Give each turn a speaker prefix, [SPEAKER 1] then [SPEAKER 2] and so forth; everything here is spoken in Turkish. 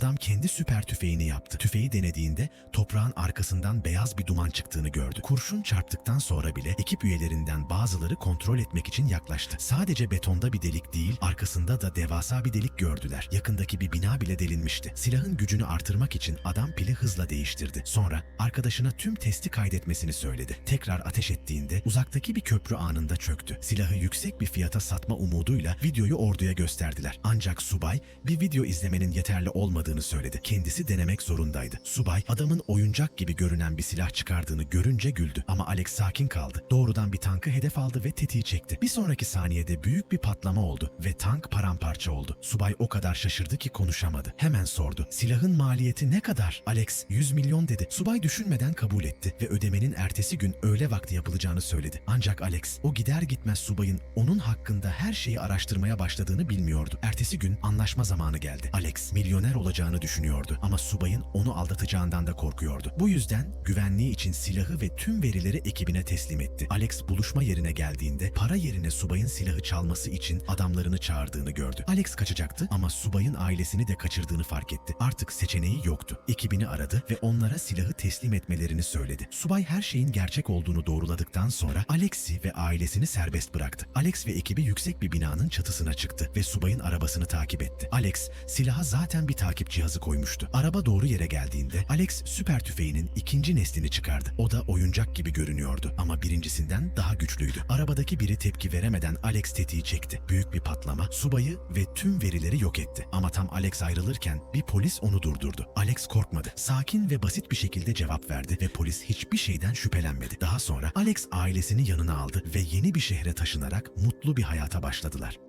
[SPEAKER 1] Adam kendi süper tüfeğini yaptı. Tüfeği denediğinde toprağın arkasından beyaz bir duman çıktığını gördü. Kurşun çarptıktan sonra bile ekip üyelerinden bazıları kontrol etmek için yaklaştı. Sadece betonda bir delik değil, arkasında da devasa bir delik gördüler. Yakındaki bir bina bile delinmişti. Silahın gücünü artırmak için adam pili hızla değiştirdi. Sonra arkadaşına tüm testi kaydetmesini söyledi. Tekrar ateş ettiğinde uzaktaki bir köprü anında çöktü. Silahı yüksek bir fiyata satma umuduyla videoyu orduya gösterdiler. Ancak subay bir video izlemenin yeterli olmadığını söyledi. Kendisi denemek zorundaydı. Subay adamın oyuncak gibi görünen bir silah çıkardığını görünce güldü. Ama Alex sakin kaldı. Doğrudan bir tankı hedef aldı ve tetiği çekti. Bir sonraki saniyede büyük bir patlama oldu ve tank paramparça oldu. Subay o kadar şaşırdı ki konuşamadı. Hemen sordu. Silahın maliyeti ne kadar? Alex 100 milyon dedi. Subay düşünmeden kabul etti ve ödemenin ertesi gün öğle vakti yapılacağını söyledi. Ancak Alex o gider gitmez subayın onun hakkında her şeyi araştırmaya başladığını bilmiyordu. Ertesi gün anlaşma zamanı geldi. Alex milyoner olacağını düşünüyordu ama subayın onu aldatacağından da korkuyordu. Bu yüzden güvenliği için silahı ve tüm verileri ekibine teslim etti. Alex buluşma yerine geldiğinde para yerine subayın silahı çalması için adamlarını çağırdığını gördü. Alex kaçacaktı ama subayın ailesini de kaçırdığını fark etti. Artık seçeneği yoktu. Ekibini aradı ve onlara silahı teslim etmelerini söyledi. Subay her şeyin gerçek olduğunu doğruladıktan sonra Alex'i ve ailesini serbest bıraktı. Alex ve ekibi yüksek bir binanın çatısına çıktı ve subayın arabasını takip etti. Alex silaha zaten bir takip cihazı koymuştu. Araba doğru yere geldiğinde Alex süper tüfeğinin ikinci neslini çıkardı. O da oyuncak gibi görünüyordu ama birincisinden daha güçlüydü. Arabadaki biri tepki veremeden Alex tetiği çekti. Büyük bir patlama subayı ve tüm verileri yok etti. Ama tam Alex ayrılırken bir polis onu durdurdu. Alex korkmadı. Sakin ve basit bir şekilde cevap verdi ve polis hiçbir şeyden şüphelenmedi. Daha sonra Alex ailesini yanına aldı ve yeni bir şehre taşınarak mutlu bir hayata başladılar.